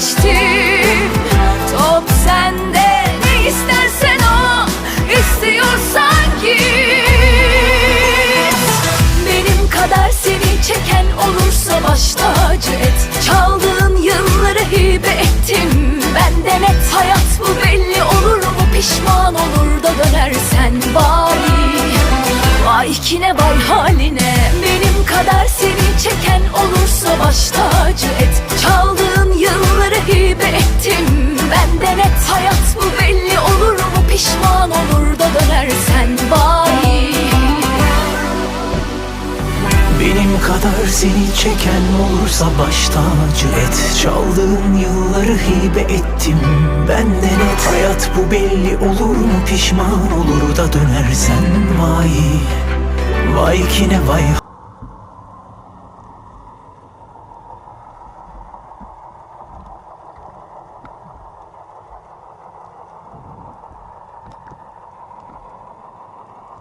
geçtim Top sende ne istersen o istiyorsan git. Benim kadar seni çeken olursa baş tacı et. Çaldığın yılları hibe ettim benden et Hayat bu belli olur mu pişman olur da dönersen bari. Vay kine vay haline benim kadar vay Benim kadar seni çeken olursa baş tacı et. Çaldığın yılları hibe ettim. Benden et. Hayat bu belli olur mu? Pişman olur da dönersen vay. Vay ki ne vay